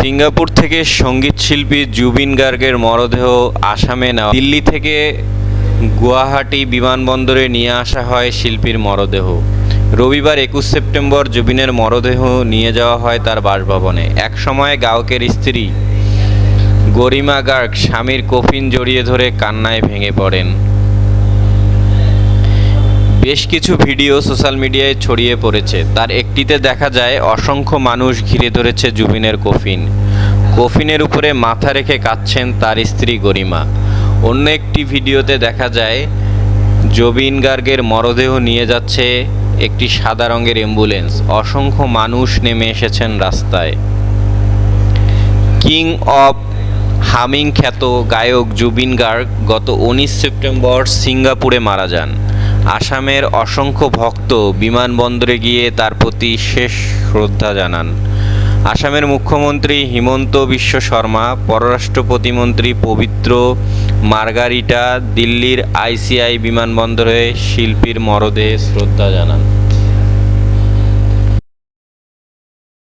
Singapore থেকে সংগীত শিল্পী জুবিন গার্গের মরদেহ আসামে নেওয়া দিল্লি থেকে গুয়াহাটি বিমানবন্দরে নিয়ে আসা হয় শিল্পীর মরদেহ। রবিবার একুশ সেপ্টেম্বর জুবিনের মরদেহ নিয়ে যাওয়া হয় তার বাসভবনে। এক সময় গায়কের স্ত্রী গরিমা গার্গ স্বামীর কফিন জড়িয়ে ধরে কান্নায় ভেঙে পড়েন। বেশ কিছু ভিডিও সোশ্যাল মিডিয়ায় ছড়িয়ে পড়েছে। তার একটিতে দেখা যায়, অসংখ্য মানুষ ঘিরে ধরেছে জুবিনের কফিন। কফিনের উপরে মাথা রেখে কাঁদছেন তার স্ত্রী গরিমা। অন্য একটি ভিডিওতে দেখা যায়, জবিন গার্গের মরদেহ নিয়ে যাচ্ছে একটি সাদা রঙের অ্যাম্বুলেন্স। অসংখ্য মানুষ নেমে এসেছেন রাস্তায়। কিং অফ হামিং খ্যাত গায়ক জুবিন গার্গ গত উনিশ সেপ্টেম্বর সিঙ্গাপুরে মারা যান। আসামের অসংখ্য ভক্ত বিমানবন্দরে গিয়ে তার প্রতি শেষ শ্রদ্ধা জানান। আসামের মুখ্যমন্ত্রী হিমন্ত বিশ্ব শর্মা, পররাষ্ট্র প্রতিমন্ত্রী পবিত্র মার্গারিটা দিল্লির আইসিআই বিমানবন্দরে শিল্পীর মরদে শ্রদ্ধা জানান।